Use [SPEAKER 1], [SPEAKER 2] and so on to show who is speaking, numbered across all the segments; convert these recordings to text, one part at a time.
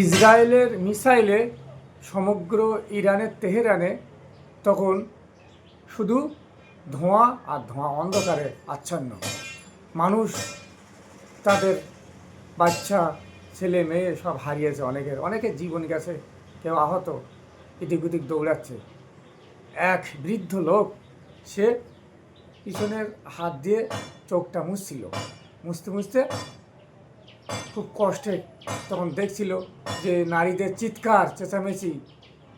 [SPEAKER 1] ইসরায়েলের মিসাইলে সমগ্র ইরানের তেহরানে তখন শুধু ধোঁয়া আর ধোঁয়া অন্ধকারে আচ্ছন্ন। মানুষ, তাদের বাচ্চা, ছেলে, মেয়ে সব হারিয়েছে অনেকের। অনেকের জীবন গেছে, কেউ আহত এদিক ওদিক দৌড়াচ্ছে। এক বৃদ্ধ লোক, সে পিছনের হাত দিয়ে চোখটা মুছছিল। মুছতে মুছতে খুব কষ্টে তখন দেখছিল যে নারীদের চিৎকার, চেঁচামেচি,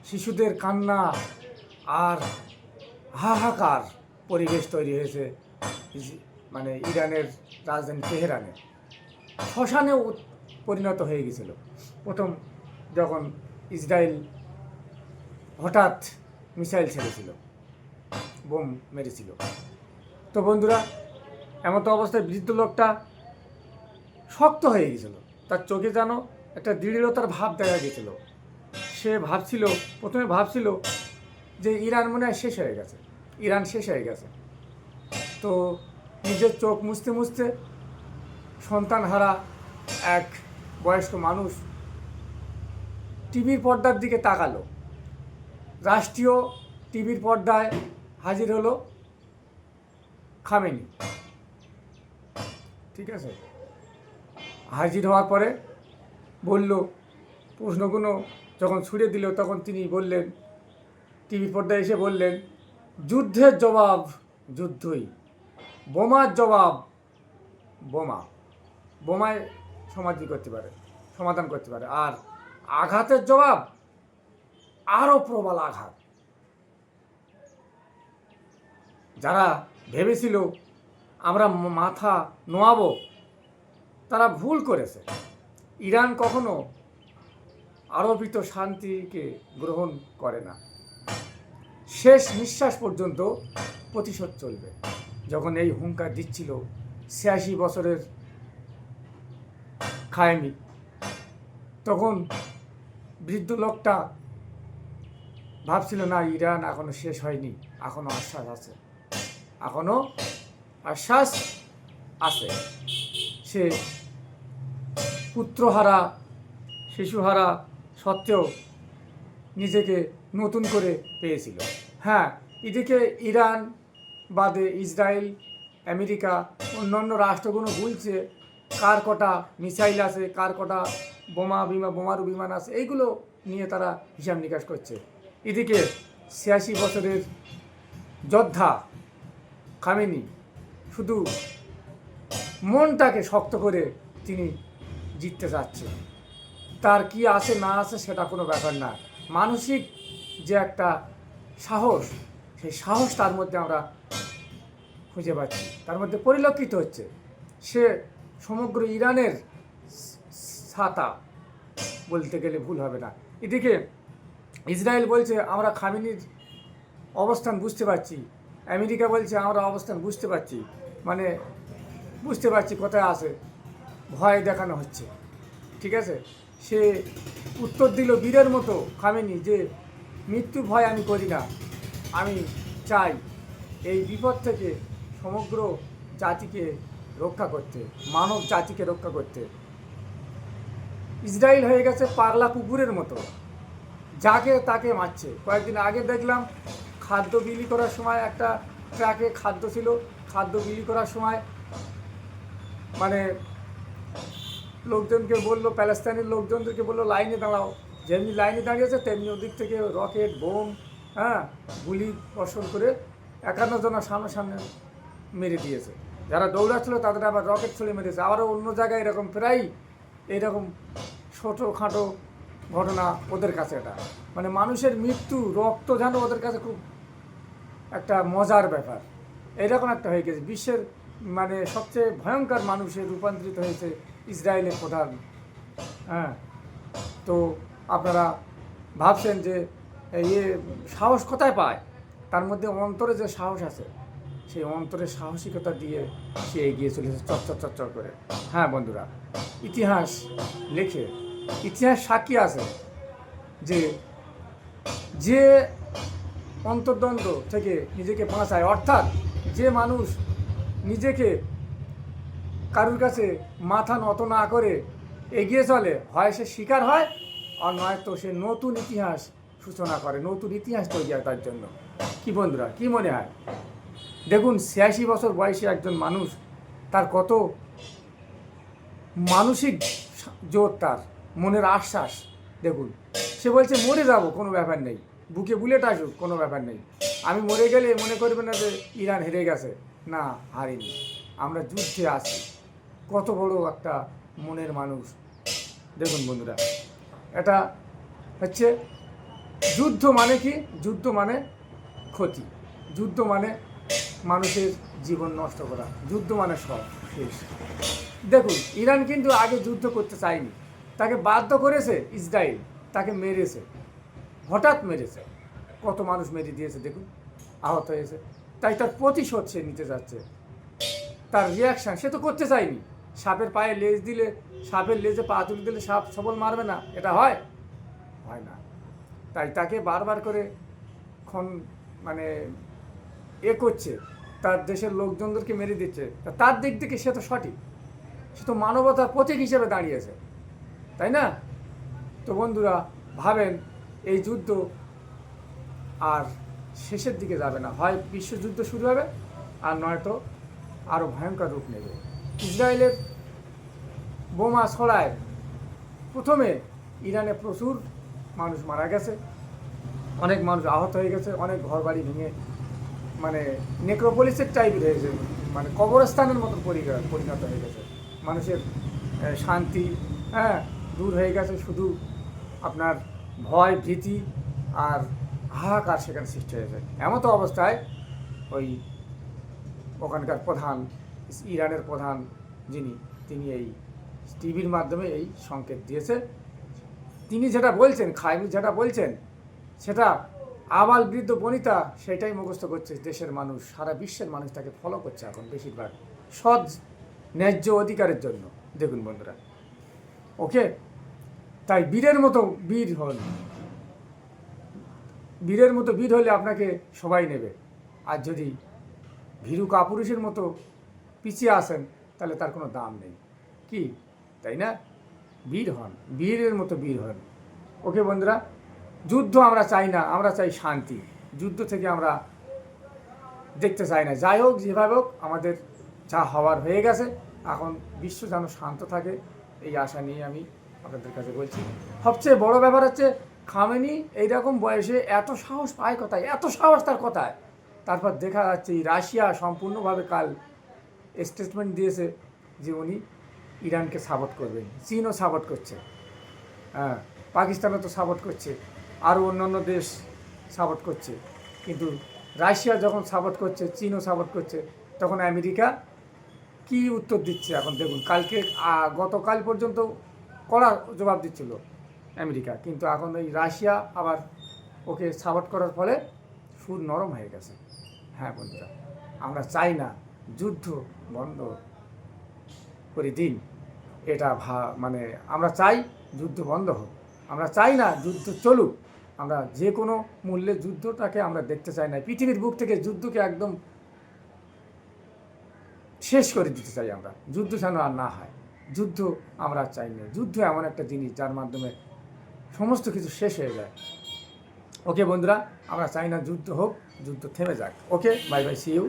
[SPEAKER 1] শিশুদের কান্না আর হাহাকার পরিবেশ তৈরি হয়েছে মানে ইরানের রাজধানী তেহরানে। শ্মশানেও পরিণত হয়ে গেছিল। প্রথম যখন ইসরায়েল হঠাৎ মিসাইল ছেড়েছিল, বোম মেরেছিল। তো বন্ধুরা, এমন তো অবস্থায় বৃদ্ধ লোকটা শক্ত হয়ে গেছিল। তার চোখে যেন একটা দৃঢ়তার ভাব দেখা গেছিল। সে ভাবছিল, প্রথমে ভাবছিল যে ইরান মনে হয় শেষ হয়ে গেছে। ইরান শেষ হয়ে গেছে। তো নিজের চোখ মুছতে মুছতে সন্তান হারা এক বয়স্ক মানুষ টিভির পর্দার দিকে তাকালো। রাষ্ট্রীয় টিভির পর্দায় হাজির হলো খামেনি। ঠিক আছে? হাজির হওয়ার পরে বলল, প্রশ্নগুলো যখন ছুড়ে দিল, তখন তিনি বললেন, টিভি পর্দায় এসে বললেন, যুদ্ধের জবাব যুদ্ধই, বোমার জবাব বোমা। বোমায় সমাধি করতে পারে, সমাধান করতে পারে। আর আঘাতের জবাব আরও প্রবল আঘাত। যারা ভেবেছিল, আমরা মাথা নোয়াবো তারা ভুল করেছে। ইরান কখনো আরোপিত শান্তিকে গ্রহণ করে না। শেষ নিঃশ্বাস পর্যন্ত প্রতিশোধ চলবে। যখন এই হুঙ্কার দিচ্ছিল ছিয়াশি বছরের খায়মি, তখন বৃদ্ধ লোকটা ভাবছিল, না, ইরান এখনও শেষ হয়নি, এখনও আশ্বাস আছে। এখনও আশ্বাস আছে। সে পুত্রহারা শিশুহারা সত্ত্বেও নিজেকে নতুন করে পেয়েছিল। হ্যাঁ এদিকে ইরান বাদে ইসরায়েল আমেরিকা অন্যান্য রাষ্ট্রগুলো বলছে কার কটা মিসাইল আছে কার কটা বোমা বিমা বোমারু বিমান আছে এইগুলো নিয়ে তারা হিসাব নিকাশ করছে। এদিকে ছিয়াশি বছরের যোদ্ধা খামেনি শুধু মনটাকে শক্ত করে তিনি জিততে চাচ্ছে। তার কি আছে, না আছে সেটা কোনো ব্যাপার না। মানসিক যে একটা সাহস, সেই সাহস তার মধ্যে আমরা খুঁজে পাচ্ছি। তার মধ্যে পরিলক্ষিত হচ্ছে। সে সমগ্র ইরানের ছাতা বলতে গেলে ভুল হবে না। এদিকে ইসরায়েল বলছে, আমরা খামিনির অবস্থান বুঝতে পারছি। আমেরিকা বলছে, আমরা অবস্থান বুঝতে পারছি। মানে বুঝতে পারছি কোথায় আছে? ভয় দেখানো হচ্ছে। ঠিক আছে? সে উত্তর দিল বীরের মতো খামেনি যে, মৃত্যু ভয় আমি করি না। আমি চাই এই বিপদ থেকে সমগ্র জাতিকে রক্ষা করতে, মানব জাতিকে রক্ষা করতে। ইসরায়েল হয়ে গেছে পাগলা কুকুরের মতো। যাকে তাকে মারছে। কয়েকদিন আগে দেখলাম খাদ্য বিলি করার সময় একটা ট্রাকে খাদ্য ছিল। খাদ্য বিলি করার সময় মানে লোকজনকে বলল প্যালেস্তাইনের লোকজনদেরকে বলল, লাইনে দাঁড়াও। যেমনি লাইনে দাঁড়িয়েছে, তেমনি ওদিক থেকে রকেট, বোম হ্যাঁ গুলি বর্ষণ করে একান্ন জনের সামনে সামনে মেরে দিয়েছে। যারা দৌড়াচ্ছিল, তাদের আবার রকেট ছুড়ে মেরেছে। আবারও অন্য জায়গায় এরকম প্রায় এইরকম ছোটোখাটো ঘটনা ওদের কাছে এটা। মানে মানুষের মৃত্যু, রক্ত যেন ওদের কাছে খুব একটা মজার ব্যাপার। এরকম একটা হয়ে গেছে। বিশ্বের মানে সবচেয়ে ভয়ঙ্কর মানুষে রূপান্তরিত হয়েছে ইসরায়েলের প্রধান। হ্যাঁ তো আপনারা ভাবছেন যে ইয়ে সাহস কোথায় পায়? তার মধ্যে অন্তরে যে সাহস আছে, সেই অন্তরের সাহসিকতা দিয়ে সে এগিয়ে চলেছে চচ্চর চচ্চর করে। হ্যাঁ বন্ধুরা, ইতিহাস লেখে, ইতিহাস সাক্ষী আছে যে যে অন্তর্দ্বন্দ্ব থেকে নিজেকে বাঁচায়, অর্থাৎ যে মানুষ নিজেকে কারুর কাছে মাথা নত না করে এগিয়ে চলে, হয় সে শিকার হয় আর নয়তো সে নতুন ইতিহাস সূচনা করে, নতুন ইতিহাস তৈরি হয় তার জন্য। কি বন্ধুরা, কি মনে হয়? দেখুন, ছিয়াশি বছর বয়সী একজন মানুষ, তার কত মানসিক জোর তার, মনের আশ্বাস। দেখুন, সে বলছে, মরে যাব, কোনো ব্যাপার নেই। বুকে বুলেট আসুক, কোনো ব্যাপার নেই। আমি মরে গেলে মনে করবে না যে ইরান হেরে গেছে। না, হারিনি। আমরা যুদ্ধে আছি। কত বড় একটা মনের মানুষ। দেখুন বন্ধুরা, এটা হচ্ছে যুদ্ধ মানে কি? যুদ্ধ মানে ক্ষতি। যুদ্ধ মানে মানুষের জীবন নষ্ট করা। যুদ্ধ মানে সব শেষ। দেখুন, ইরান কিন্তু আগে যুদ্ধ করতে চায়নি। তাকে বাধ্য করেছে ইসরায়েল। তাকে মেরেছে। হঠাৎ মেরেছে। কত মানুষ মেরে দিয়েছে, দেখুন। আহত হয়েছে। তাই তার প্রতিশোধ সে নিতে যাচ্ছে। তার রিয়াকশান সে তো করতে চায়নি। সাপের পায়ে লেজ দিলে, সাপের লেজে পা তুলে দিলে সাপ সবল মারবে না। এটা হয়? হয় না। তাই তাকে বারবার করে খন মানে এ করছে। তার দেশের লোকজনদেরকে মেরে দিচ্ছে। তার দিক থেকে সে তো সঠিক। সে তো মানবতার প্রতীক হিসেবে দাঁড়িয়েছে। তাই না? তো বন্ধুরা, ভাবেন, এই যুদ্ধ আর শেষের দিকে যাবে না। হয় বিশ্বযুদ্ধ শুরু হবে, আর নয়তো আরও ভয়ঙ্কর রূপ নেবে। ইসরায়েলের বোমা ছড়ায় প্রথমে ইরানে প্রচুর মানুষ মারা গেছে, অনেক মানুষ আহত হয়ে গেছে, অনেক ঘরবাড়ি ভেঙে মানে নেক্রোপলিসের টাইপের হয়েছে মানে কবরস্থানের মতো পরি- পরিণত হয়ে গেছে। মানুষের শান্তি হ্যাঁ দূর হয়ে গেছে, শুধু আপনার ভয়, ভীতি, আর হাহাকার সেখানে সৃষ্টি হয়েছে। এমন তো অবস্থায় ওই ওখানকার প্রধান, ইরানের প্রধান যিনি, তিনি এই টিভির মাধ্যমে এই সংকেত দিয়েছে তিনি যেটা বলছেন খাইমি যেটা বলছেন, সেটা আবাল বৃদ্ধ বনিতা সেটাই মুখস্থ করছে দেশের মানুষ, সারা বিশ্বের মানুষ তাকে ফলো করছে এখন বেশিরভাগ। সৎ, ন্যায্য অধিকারের জন্য। দেখুন বন্ধুরা। ওকে তাই বীরের মতো বীর হন। বীরের মতো বীর হলে আপনাকে সবাই নেবে। আর যদি ভীরু কাপুরুষের মতো পিছিয়ে আসেন, তাহলে তার কোনো দাম নেই। কি? তাই না? বীর হন, বীরের মতো বীর হন। ওকে বন্ধুরা, যুদ্ধ আমরা চাই না, আমরা চাই শান্তি। যুদ্ধ থেকে আমরা দেখতে চাই না। যাই হোক, যেভাবে হোক, আমাদের যা হওয়ার হয়ে গেছে। এখন বিশ্ব যেন শান্ত থাকে, এই আশা নিয়ে আমি আপনাদের কাছে বলছি। সবচেয়ে বড় ব্যাপার হচ্ছে খামেনি, এইরকম বয়সে এত সাহস পায় কোথায়? এত সাহস তার কোথায়? তারপর দেখা যাচ্ছে রাশিয়া সম্পূর্ণভাবে কাল স্টেটমেন্ট দিয়েছে যে উনি ইরানকে সাপোর্ট করবেন, চীনও সাপোর্ট করছে হ্যাঁ পাকিস্তানও তো সাপোর্ট করছে, আরও অন্যান্য দেশ সাপোর্ট করছে, কিন্তু রাশিয়া যখন সাপোর্ট করছে, চীনও সাপোর্ট করছে, তখন আমেরিকা কি উত্তর দিচ্ছে? এখন দেখুন, কালকে গতকাল পর্যন্ত কড়া জবাব দিচ্ছিল। আমেরিকা। কিন্তু এখন এই রাশিয়া আবার ওকে সাপোর্ট করার ফলে সুর নরম হয়ে গেছে। হ্যাঁ বন্ধুরা, আমরা চাই না যুদ্ধ বন্ধ করে দিন। এটা ভা মানে আমরা চাই যুদ্ধ বন্ধ হোক। আমরা চাই না যুদ্ধ চলুক। আমরা যে কোনো মূল্যে যুদ্ধটাকে আমরা দেখতে চাই না। পৃথিবীর বুক থেকে যুদ্ধকে একদম শেষ করে দিতে চাই আমরা। যুদ্ধ যেন আর না হয়। যুদ্ধ আমরা চাই না। যুদ্ধ এমন একটা জিনিস যার মাধ্যমে সমস্ত কিছু শেষ হয়ে যায়। ওকে বন্ধুরা, আমরা চাই না যুদ্ধ হোক, যুদ্ধ থেমে যাক। Okay bye bye see you